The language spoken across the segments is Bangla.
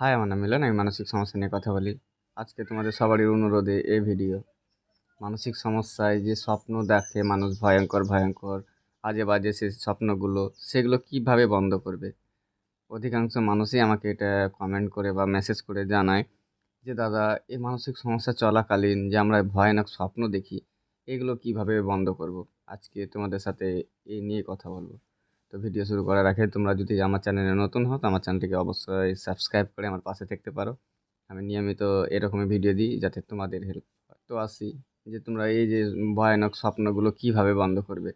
হাই, আমার নাম মিলন, আমি মানসিক সমস্যা নিয়ে কথা বলি। আজকে তোমাদের সবারই অনুরোধে এই ভিডিও। মানসিক সমস্যায় যে স্বপ্ন দেখে মানুষ ভয়ঙ্কর ভয়ঙ্কর আজে বাজে সে স্বপ্নগুলো, সেগুলো কীভাবে বন্ধ করবে? অধিকাংশ মানুষই আমাকে এটা কমেন্ট করে বা মেসেজ করে জানায় যে, দাদা, এই মানসিক সমস্যা চলাকালীন যে আমরা ভয়ানক স্বপ্ন দেখি, এগুলো কীভাবে বন্ধ করব? আজকে তোমাদের সাথে এই নিয়ে কথা বলব। তো ভিডিও শুরু করার আগে তোমরা যদি আমার চ্যানেলে নতুন হও, তো আমার চ্যানেলটিকে অবশ্যই সাবস্ক্রাইব করে আমার পাশে থাকতে পারো। আমি নিয়মিত এরকমই ভিডিও দিই যাতে তোমাদের হেল্প তো আসি যে তোমরা এই যে ভয়ানক স্বপ্নগুলো কীভাবে বন্ধ করবে?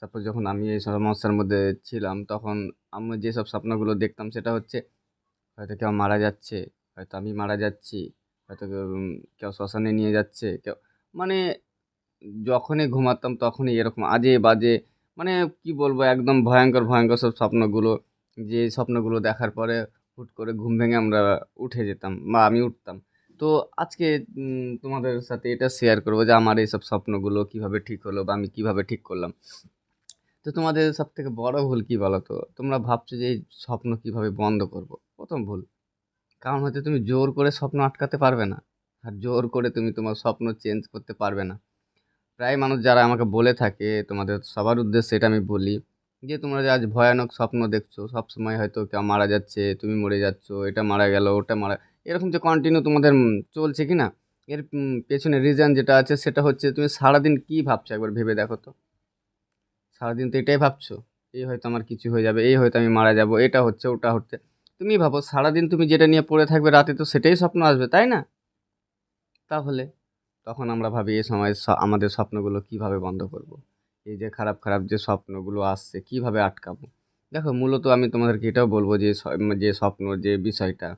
সাপোজ যখন আমি এই সমস্যার মধ্যে ছিলাম, তখন আমি যেসব স্বপ্নগুলো দেখতাম সেটা হচ্ছে, হয়তো কেউ মারা যাচ্ছে, হয়তো আমি মারা যাচ্ছি, হয়তো কেউ শ্মশানে নিয়ে যাচ্ছে, কেউ মানে যখনই ঘুমাতাম তখনই এরকম আজে বাজে মানে কি বলব, একদম ভয়ঙ্কর ভয়ঙ্কর সব স্বপ্নগুলো। যে স্বপ্নগুলো দেখার পরে হুট করে ঘুম ভেঙে আমরা উঠে যেতাম বা আমি উঠতাম। তো আজকে তোমাদের সাথে এটা শেয়ার করব যে আমার এইসব স্বপ্নগুলো কীভাবে ঠিক হলো বা আমি কীভাবে ঠিক করলাম। তো তোমাদের সব থেকে বড় ভুল কি বলো তো তোমরা ভাবছ যে এই স্বপ্ন কীভাবে বন্ধ করব? প্রথম ভুল। কারণ হচ্ছে তুমি জোর করে স্বপ্ন আটকাতে পারবে না। আর জোর করে তুমি তোমার স্বপ্ন চেঞ্জ করতে পারবে না। প্রায় মানুষ যারা আমাকে বলে থাকে, তোমাদের সবার উদ্দেশ্যে এটা আমি বলি যে, তোমরা যে আজ ভয়ানক স্বপ্ন দেখছ, সব সময় হয়তো কেউ মারা যাচ্ছে, তুমি মরে যাচ্ছ, এটা মারা গেল, ওটা মারা, এরকম যে কন্টিনিউ তোমাদের চলছে কি না এর পেছনে রিজন যেটা আছে সেটা হচ্ছে তুমি সারাদিন কী ভাবছ? একবার ভেবে দেখো তো। সারাদিন তো এটাই ভাবছ, এই হয়তো আমার কিছু হয়ে যাবে, এই হয়তো আমি মারা যাব, এটা হচ্ছে, ওটা হচ্ছে। তুমি ভাবো, সারাদিন তুমি যেটা নিয়ে পড়ে থাকবে, রাতে তো সেটাই স্বপ্ন আসবে, তাই না? তাহলে তখন আমরা ভাবি এই সময় আমাদের স্বপ্নগুলো কীভাবে বন্ধ করব। এই যে খারাপ খারাপ যে স্বপ্নগুলো আসছে, কীভাবে আটকাবো? দেখো, মূলত আমি তোমাদেরকে এটাও বলব যে যে স্বপ্ন, যে বিষয়টা,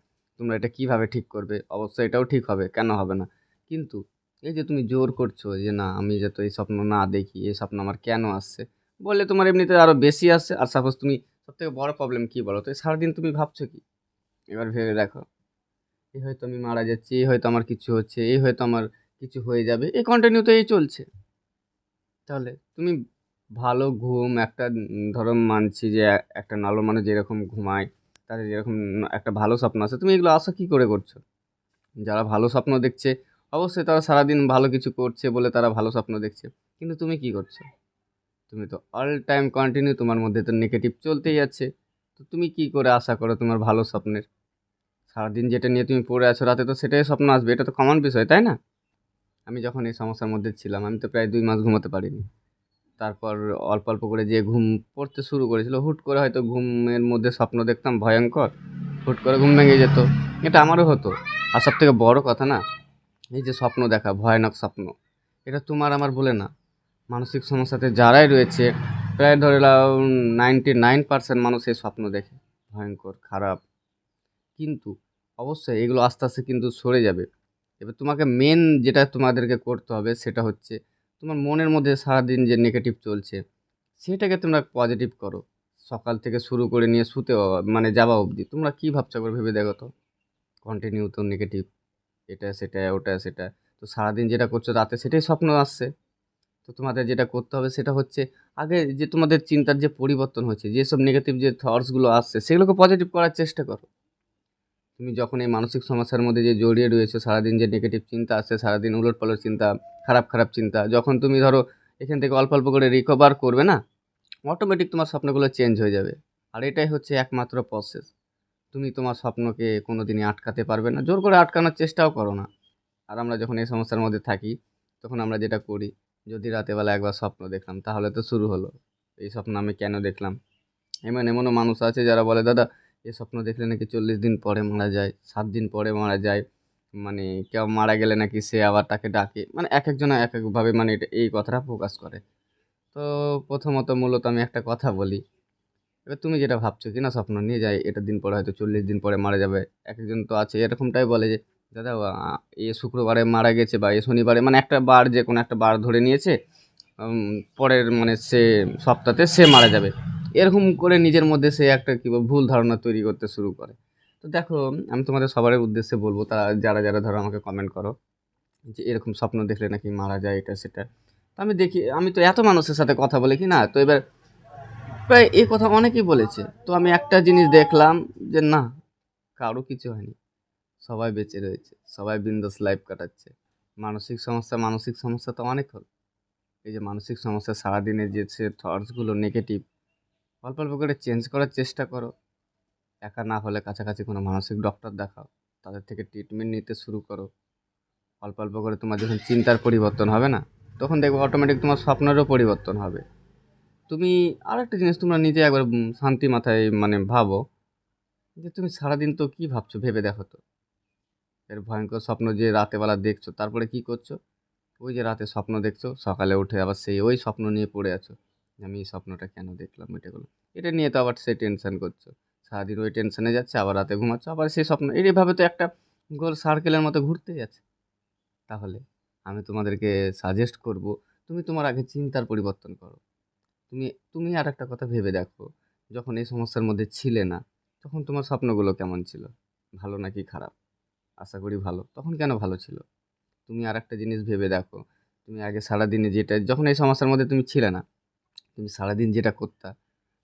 তোমরা এটা কীভাবে ঠিক করবে? অবশ্যই এটাও ঠিক হবে, কেন হবে না? কিন্তু এই যে তুমি জোর করছ যে না, আমি যাতে এই স্বপ্ন না দেখি, এই স্বপ্ন আমার কেন আসছে? বললে তোমার এমনিতে আরও বেশি আসছে। আর সাপোজ তুমি সবথেকে বড় প্রবলেম কী বলো? তো সারাদিন তুমি ভাবছ কি? এবার ভেবে দেখো, এই হয়তো আমি মারা যাচ্ছি, এই হয়তো আমার কিছু হচ্ছে, এই হয়তো আমার কিছু হয়ে যাবে, এই কন্টিনিউ তো এই চলছে। তাহলে তুমি ভালো ঘুম, একটা ধরো মানছি যে, একটা নালো মানুষ যেরকম ঘুমায় তাদের যেরকম একটা ভালো স্বপ্ন আছে, তুমি এগুলো আশা কী করে করছ? যারা ভালো স্বপ্ন দেখছে, অবশ্যই তারা সারাদিন ভালো কিছু করছে বলে তারা ভালো স্বপ্ন দেখছে। কিন্তু তুমি কি করছ? তুমি তো অল টাইম কন্টিনিউ তোমার মধ্যে তো নেগেটিভ চলতেই আছে। তো তুমি কি করে আশা করো তোমার ভালো স্বপ্নের? সারাদিন যেটা নিয়ে তুমি পড়ে আছো, রাতে তো সেটাই স্বপ্ন আসবে, এটা তো কমন বিষয়, তাই না? আমি যখন এই সমস্যার মধ্যে ছিলাম, আমি তো প্রায় দুই মাস ঘুমাতে পারিনি। তারপর অল্প অল্প করে যে ঘুম পড়তে শুরু করেছিল, হুট করে হয়তো ঘুমের মধ্যে স্বপ্ন দেখতাম, ভয়ঙ্কর। হুট করে ঘুম ভেঙে যেত। এটা আমারও হতো। আর সব থেকে বড় কথা না, এই যে স্বপ্ন দেখা, ভয়ানক স্বপ্ন, এটা তোমার আমার বলে না। মানসিক সমস্যাতে যারাই রয়েছে, প্রায় ধরে নাও নাইনটি নাইন পার্সেন্ট মানুষ এই স্বপ্ন দেখে, ভয়ঙ্কর, খারাপ। কিন্তু অবশ্যই এগুলো আস্তে আস্তে কিন্তু সরে যাবে। এবার তোমাকে মেন যেটা তোমাদেরকে করতে হবে সেটা হচ্ছে তোমার মনের মধ্যে সারাদিন যে নেগেটিভ চলছে, সেটাকে তোমরা পজিটিভ করো। সকাল থেকে শুরু করে নিয়ে শুতে মানে যাওয়া অবধি। তোমরা কী ভাবছ একবার ভেবে দেখো তো। কন্টিনিউ তো নেগেটিভ এটা, সেটা, ওটা, সেটা। তো সারাদিন যেটা করছ রাতে সেটাই স্বপ্ন আসছে। তো তোমাদের যেটা করতে হবে সেটা হচ্ছে আগে যে তোমাদের চিন্তার যে পরিবর্তন হচ্ছে, যেসব নেগেটিভ যে থটসগুলো আসছে, সেগুলোকে পজিটিভ করার চেষ্টা করো। তুমি যখন এই মানসিক সমস্যার মধ্যে যে জড়িয়ে রয়েছো, সারাদিন যে নেগেটিভ চিন্তা আসছে, সারাদিন উলট পালট চিন্তা, খারাপ খারাপ চিন্তা, যখন তুমি ধরো এখান থেকে অল্প অল্প করে রিকভার করবে না অটোমেটিক তোমার স্বপ্নগুলো চেঞ্জ হয়ে যাবে। আর এটাই হচ্ছে একমাত্র প্রসেস তুমি তোমার স্বপ্নকে কোনো দিনই আটকাতে পারবে না। জোর করে আটকানোর চেষ্টাও করো না। আর আমরা যখন এই সমস্যার মধ্যে থাকি, তখন আমরা যেটা করি, যদি রাতেবেলা একবার স্বপ্ন দেখলাম, তাহলে তো শুরু হলো। এই স্বপ্ন আমি কেন দেখলাম? এমন এমনও মানুষ আছে যারা বলে, দাদা এই স্বপ্ন দেখলে নাকি চল্লিশ দিন পরে মারা যায়, সাত দিন পরে মারা যায় মানে কেউ মারা গেলে নাকি সে আবার তাকে ডাকে মানে এক একজন এক একভাবে মানে এটা, এই কথাটা প্রকাশ করে। তো প্রথমত মূলত আমি একটা কথা বলি, এবার তুমি যেটা ভাবছ কি না স্বপ্ন নিয়ে যায়, এটা দিন পরে হয়তো চল্লিশ দিন পরে মারা যাবে, এক একজন তো আছে, এরকমটাই বলে যে, দাদা এ শুক্রবারে মারা গেছে বা এ শনিবারে মানে একটা বার যে কোনো একটা বার ধরে নিয়েছে পরের মানে সে সপ্তাহে সে মারা যাবে। এরকম করে নিজের মধ্যে সে একটা কী ভুল ধারণা তৈরি করতে শুরু করে। তো দেখো, আমি তোমাদের সবার উদ্দেশ্যে বলব, তারা যারা যারা ধরো আমাকে কমেন্ট করো, যে এরকম স্বপ্ন দেখলে নাকি মারা যায় এটা সেটা। তো আমি দেখি, আমি তো এত মানুষের সাথে কথা বলি কি না? তো এবার প্রায় এই কথা অনেকেই বলেছে। তো আমি একটা জিনিস দেখলাম যে না, কারও কিছু হয়নি। সবাই বেঁচে রয়েছে, সবাই বিন্দাস লাইফ কাটাচ্ছে। মানসিক সমস্যা মানসিক সমস্যা তো অনেক হল। এই যে মানসিক সমস্যা সারাদিনের যে সে থটসগুলো নেগেটিভ অল্প অল্প করে চেঞ্জ করার চেষ্টা করো। একা না হলে কাছাকাছি কোনো মানসিক ডক্টর দেখাও। তাদের থেকে ট্রিটমেন্ট নিতে শুরু করো। অল্প অল্প করে তোমার যখন চিন্তার পরিবর্তন হবে না, তখন দেখবে অটোমেটিক তোমার স্বপ্নেরও পরিবর্তন হবে। তুমি আর একটা জিনিস তোমরা নিজে একবার শান্তি মাথায় মানে ভাবো, যে তুমি সারাদিন তো কী ভাবছ ভেবে দেখো তো। এর ভয়ঙ্কর স্বপ্ন যে রাতেবেলা দেখছ, তারপরে কি করছ? ওই যে রাতে স্বপ্ন দেখছ, সকালে উঠে আবার সেই ওই স্বপ্ন নিয়ে পড়ে আছো। আমি এই স্বপ্নটা কেন দেখলাম এটা করলাম এটা নিয়ে তো আবার সেই টেনশন করছ। সারাদিন ওই টেনশনে যাচ্ছে, আবার রাতে ঘুমাচ্ছ, আবার সেই স্বপ্ন। এইভাবে তো একটা গোল সার্কেলের মতো ঘুরতে যাচ্ছে তাহলে আমি তোমাদেরকে সাজেস্ট করব, তুমি তোমার আগে চিন্তার পরিবর্তন করো। তুমি তুমি আর একটা কথা ভেবে দেখো, যখন এই সমস্যার মধ্যে ছিলে না, তখন তোমার স্বপ্নগুলো কেমন ছিল? ভালো নাকি খারাপ? আশা করি ভালো। তখন কেন ভালো ছিল? তুমি আর একটা জিনিস ভেবে দেখো, তুমি আগে সারাদিনে যেটা, যখন এই সমস্যার মধ্যে তুমি ছিলে না তুমি সারাদিন যেটা করতা,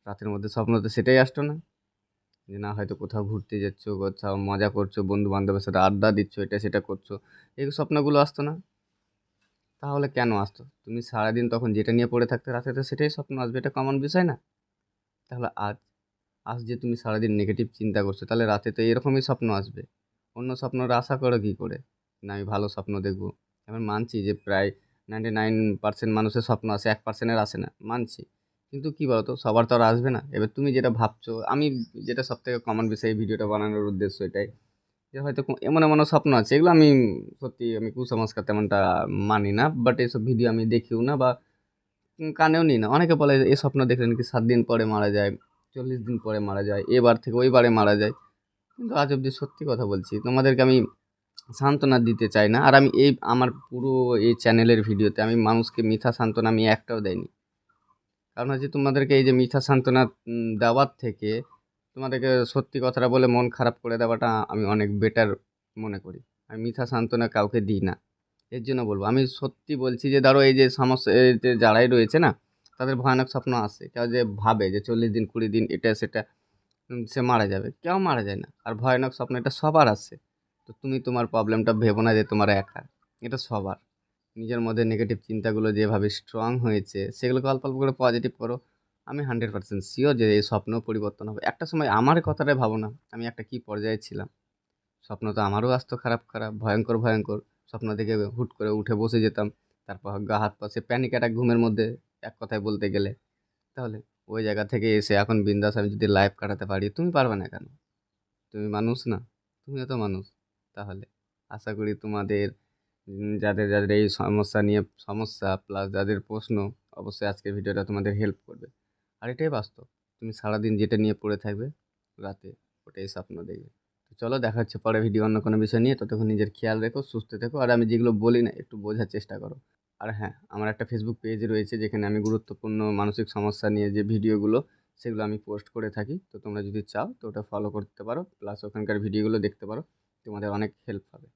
রাতের মধ্যে স্বপ্ন তো সেটাই আসতো না। যে না, হয়তো কোথাও ঘুরতে যাচ্ছ, কোথাও মজা করছ বন্ধু বান্ধবের সাথে আড্ডা দিচ্ছ, এটা সেটা করছ, এই স্বপ্নগুলো আসতো না। তাহলে কেন আসতো? তুমি সারাদিন তখন যেটা নিয়ে পড়ে থাকতে, রাতে তো সেটাই স্বপ্ন আসবে, এটা কমন বিষয় না। তাহলে আজ আজ যে তুমি সারাদিন নেগেটিভ চিন্তা করছ, তাহলে রাতে তো এরকমই স্বপ্ন আসবে। অন্য স্বপ্নরা আশা করো কী করে? না, আমি ভালো স্বপ্ন দেখব। আমি মানছি যে প্রায় নাইনটি নাইন পার্সেন্ট মানুষের স্বপ্ন আসে এক পার্সেন্টের আসে না, মানছি। কিন্তু কী বলতো, সবার তো আর আসবে না। এবার তুমি যেটা ভাবছ, আমি যেটা সব থেকে কমন বিষয় ভিডিওটা বানানোর উদ্দেশ্য এটাই, যে হয়তো এমন এমন স্বপ্ন আছে, এগুলো আমি সত্যি আমি কুসংস্কার তেমনটা মানি না বাট এইসব ভিডিও আমি দেখিও না বা কানেও নিই না। অনেকে বলে এই স্বপ্ন দেখলে নাকি সাত দিন পরে মারা যায়, চল্লিশ দিন পরে মারা যায়, এবার থেকে ওইবারে মারা যায়। কিন্তু আজ অবধি সত্যি কথা বলছি, তোমাদেরকে আমি সান্ত্বনা দিতে চাই না। আর আমি এই আমার পুরো এই চ্যানেলের ভিডিওতে আমি মানুষকে মিথ্যা সান্ত্বনা আমি একটাও দেয়নি কারণ হচ্ছে তোমাদেরকে এই যে মিথ্যা সান্ত্বনা দেওয়ার থেকে তোমাদেরকে সত্যি কথাটা বলে মন খারাপ করে দেওয়াটা আমি অনেক বেটার মনে করি। আমি মিথ্যা সান্ত্বনা কাউকে দিই না। এর জন্য বলব, আমি সত্যি বলছি যে, ধরো এই যে সমস্যা যে যারাই রয়েছে না, তাদের ভয়ানক স্বপ্ন আসে কেউ যে ভাবে যে চল্লিশ দিন, কুড়ি দিন এটা সেটা সে মারা যাবে। কেউ মারা যায় না। আর ভয়ানক স্বপ্ন এটা সবার আসে তো তুমি তোমার প্রবলেমটা ভেবো না যে তোমার একা। এটা সবার। নিজের মধ্যে নেগেটিভ চিন্তাগুলো যেভাবে স্ট্রং হয়েছে, সেগুলোকে অল্প অল্প করে পজিটিভ করো। আমি হান্ড্রেড পার্সেন্ট শিওর যে এই স্বপ্ন পরিবর্তন হবে। একটা সময় আমার কথাটাই ভাবো না, আমি একটা কী পর্যায়ে ছিলাম। স্বপ্ন তো আমারও আসতো খারাপ খারাপ, ভয়ঙ্কর ভয়ঙ্কর। স্বপ্ন দেখে হুট করে উঠে বসে যেতাম, তারপর গা, হাত পাশে প্যানিক অ্যাটাক ঘুমের মধ্যে এক কথায় বলতে গেলে। তাহলে ওই জায়গা থেকে এসে এখন বিন্দাস আমি যদি লাইফ কাটাতে পারি, তুমি পারবে না কেন? তুমি মানুষ না তুমিও তো মানুষ। তাহলে। আশা করি তোমাদের যাদের যাদের এই সমস্যা নিয়ে, সমস্যা প্লাস যাদের প্রশ্ন, অবশ্যই আজকের ভিডিওটা তোমাদের হেল্প করবে। আর এটাই বাস্তব। তুমি সারাদিন যেটা নিয়ে পড়ে থাকবে, রাতে ওটাই স্বপ্ন দেখবে। তো চলো, দেখা হচ্ছে পরে ভিডিও অন্য কোনো বিষয় নিয়ে। ততক্ষণ নিজের খেয়াল রেখো, সুস্থ থেকো। আর আমি যেগুলো বলি না, একটু বোঝার চেষ্টা করো। আর হ্যাঁ আমার একটা ফেসবুক পেজ রয়েছে, যেখানে আমি গুরুত্বপূর্ণ মানসিক সমস্যা নিয়ে যে ভিডিওগুলো সেগুলো আমি পোস্ট করে থাকি। তো তোমরা যদি চাও, তো ওটা ফলো করতে পারো। প্লাস ওখানকার ভিডিওগুলো দেখতে পারো। তোমাদের অনেক হেল্প হবে।